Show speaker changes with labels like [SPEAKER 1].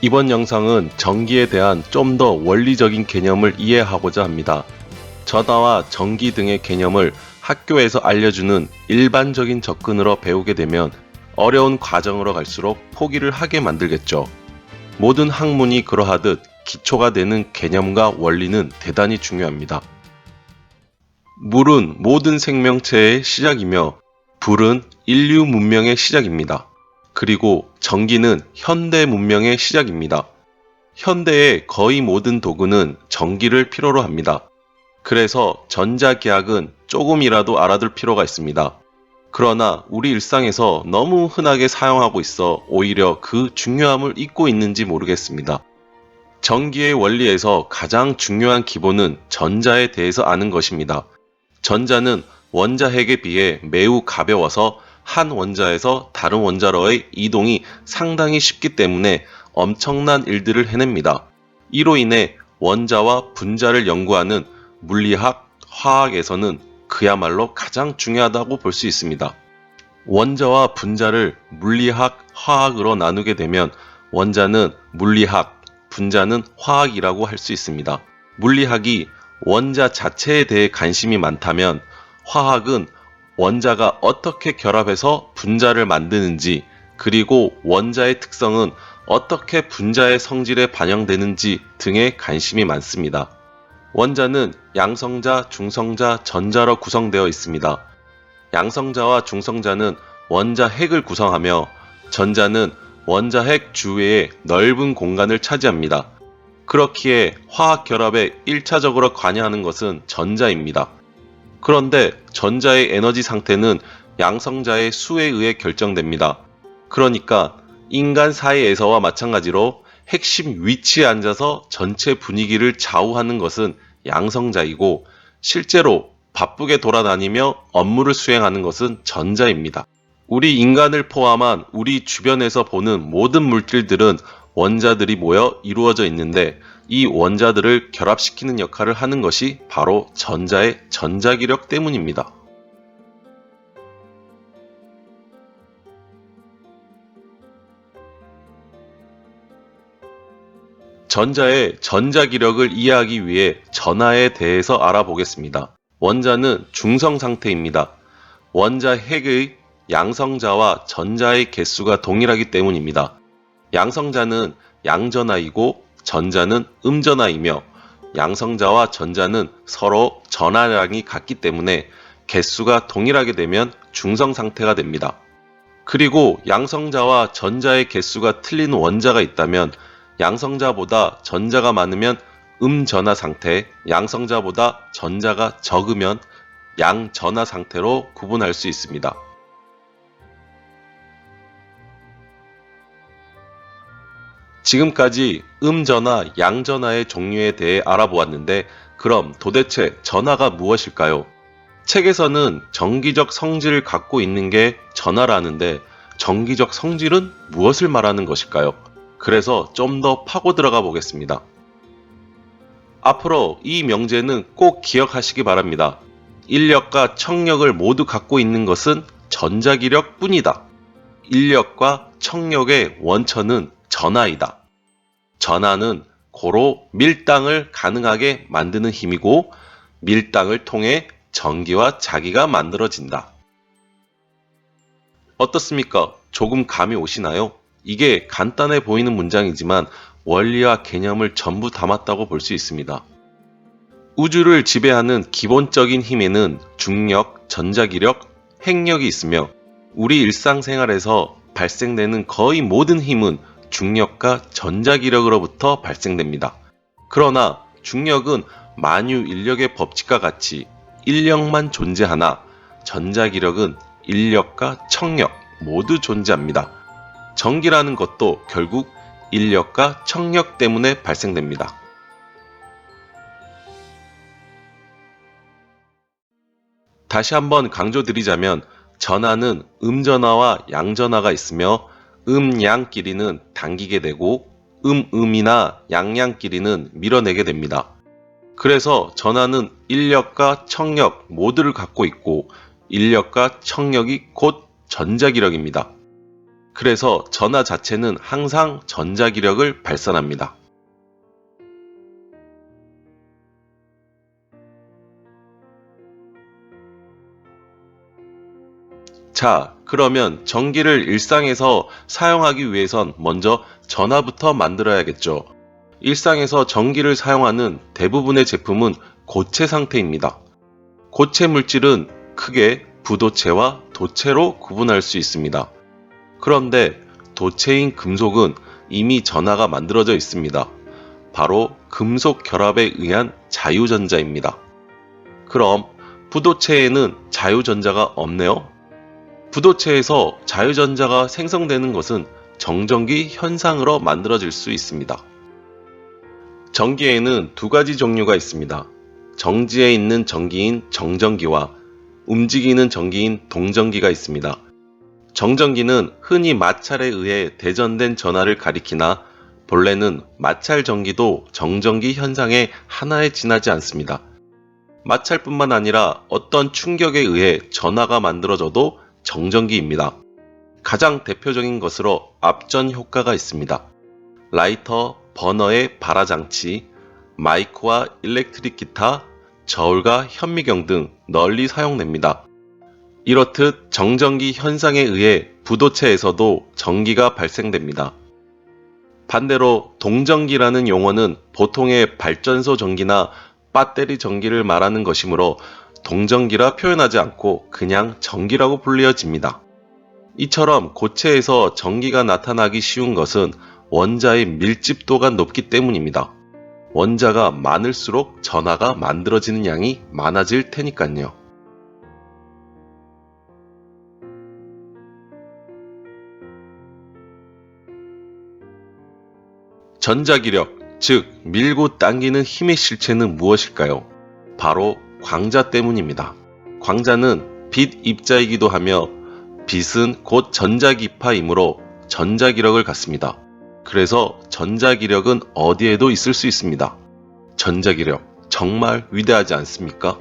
[SPEAKER 1] 이번 영상은 전기에 대한 좀 더 원리적인 개념을 이해하고자 합니다. 전화와 전기 등의 개념을 학교에서 알려주는 일반적인 접근으로 배우게 되면 어려운 과정으로 갈수록 포기를 하게 만들겠죠. 모든 학문이 그러하듯 기초가 되는 개념과 원리는 대단히 중요합니다. 물은 모든 생명체의 시작이며 불은 인류 문명의 시작입니다. 그리고 전기는 현대 문명의 시작입니다. 현대의 거의 모든 도구는 전기를 필요로 합니다. 그래서 전자기학은 조금이라도 알아둘 필요가 있습니다. 그러나 우리 일상에서 너무 흔하게 사용하고 있어 오히려 그 중요함을 잊고 있는지 모르겠습니다. 전기의 원리에서 가장 중요한 기본은 전자에 대해서 아는 것입니다. 전자는 원자핵에 비해 매우 가벼워서 한 원자에서 다른 원자로의 이동이 상당히 쉽기 때문에 엄청난 일들을 해냅니다. 이로 인해 원자와 분자를 연구하는 물리학, 화학에서는 그야말로 가장 중요하다고 볼 수 있습니다. 원자와 분자를 물리학, 화학으로 나누게 되면 원자는 물리학, 분자는 화학이라고 할 수 있습니다. 물리학이 원자 자체에 대해 관심이 많다면 화학은 원자가 어떻게 결합해서 분자를 만드는지 그리고 원자의 특성은 어떻게 분자의 성질에 반영되는지 등에 관심이 많습니다. 원자는 양성자, 중성자, 전자로 구성되어 있습니다. 양성자와 중성자는 원자 핵을 구성하며 전자는 원자 핵 주위의 넓은 공간을 차지합니다. 그렇기에 화학 결합에 1차적으로 관여하는 것은 전자입니다. 그런데 전자의 에너지 상태는 양성자의 수에 의해 결정됩니다. 그러니까 인간 사이에서와 마찬가지로 핵심 위치에 앉아서 전체 분위기를 좌우하는 것은 양성자이고 실제로 바쁘게 돌아다니며 업무를 수행하는 것은 전자입니다. 우리 인간을 포함한 우리 주변에서 보는 모든 물질들은 원자들이 모여 이루어져 있는데 이 원자들을 결합시키는 역할을 하는 것이 바로 전자의 전자기력 때문입니다. 전자의 전자기력을 이해하기 위해 전하에 대해서 알아보겠습니다. 원자는 중성 상태입니다. 원자 핵의 양성자와 전자의 개수가 동일하기 때문입니다. 양성자는 양전하이고 전자는 음전하이며 양성자와 전자는 서로 전하량이 같기 때문에 개수가 동일하게 되면 중성 상태가 됩니다. 그리고 양성자와 전자의 개수가 틀린 원자가 있다면 양성자보다 전자가 많으면 음전하 상태, 양성자보다 전자가 적으면 양전하 상태로 구분할 수 있습니다. 지금까지 음전화, 양전화의 종류에 대해 알아보았는데 그럼 도대체 전화가 무엇일까요? 책에서는 정기적 성질을 갖고 있는 게 전화라는데 정기적 성질은 무엇을 말하는 것일까요? 그래서 좀 더 파고 들어가 보겠습니다. 앞으로 이 명제는 꼭 기억하시기 바랍니다. 인력과 청력을 모두 갖고 있는 것은 전자기력 뿐이다. 인력과 청력의 원천은 전하이다. 전하는 고로 밀당을 가능하게 만드는 힘이고 밀당을 통해 전기와 자기가 만들어진다. 어떻습니까? 조금 감이 오시나요? 이게 간단해 보이는 문장이지만 원리와 개념을 전부 담았다고 볼 수 있습니다. 우주를 지배하는 기본적인 힘에는 중력, 전자기력, 핵력이 있으며 우리 일상생활에서 발생되는 거의 모든 힘은 중력과 전자기력으로부터 발생됩니다. 그러나 중력은 만유 인력의 법칙과 같이 인력만 존재하나 전자기력은 인력과 청력 모두 존재합니다. 전기라는 것도 결국 인력과 청력 때문에 발생됩니다. 다시 한번 강조드리자면 전하는 음전하와 양전하가 있으며 음양끼리는 당기게 되고 음음이나 양양끼리는 밀어내게 됩니다. 그래서 전하는 인력과 청력 모두를 갖고 있고 인력과 청력이 곧 전자기력입니다. 그래서 전하 자체는 항상 전자기력을 발산합니다. 자, 그러면 전기를 일상에서 사용하기 위해선 먼저 전화부터 만들어야겠죠. 일상에서 전기를 사용하는 대부분의 제품은 고체 상태입니다. 고체 물질은 크게 부도체와 도체로 구분할 수 있습니다. 그런데 도체인 금속은 이미 전하가 만들어져 있습니다. 바로 금속 결합에 의한 자유전자입니다. 그럼 부도체에는 자유전자가 없네요? 부도체에서 자유전자가 생성되는 것은 정전기 현상으로 만들어질 수 있습니다. 전기에는 두 가지 종류가 있습니다. 정지에 있는 전기인 정전기와 움직이는 전기인 동전기가 있습니다. 정전기는 흔히 마찰에 의해 대전된 전하를 가리키나 본래는 마찰 전기도 정전기 현상의 하나에 지나지 않습니다. 마찰뿐만 아니라 어떤 충격에 의해 전하가 만들어져도 정전기입니다. 가장 대표적인 것으로 앞전 효과가 있습니다. 라이터, 버너의 발화 장치, 마이크와 일렉트릭 기타, 저울과 현미경 등 널리 사용됩니다. 이렇듯 정전기 현상에 의해 부도체에서도 전기가 발생됩니다. 반대로 동전기라는 용어는 보통의 발전소 전기나 배터리 전기를 말하는 것이므로 동전기라 표현하지 않고 그냥 전기라고 불리어집니다. 이처럼 고체에서 전기가 나타나기 쉬운 것은 원자의 밀집도가 높기 때문입니다. 원자가 많을수록 전하가 만들어지는 양이 많아질 테니까요. 전자기력, 즉 밀고 당기는 힘의 실체는 무엇일까요? 바로 광자 때문입니다. 광자는 빛 입자이기도 하며 빛은 곧 전자기파이므로 전자기력을 갖습니다. 그래서 전자기력은 어디에도 있을 수 있습니다. 전자기력 정말 위대하지 않습니까?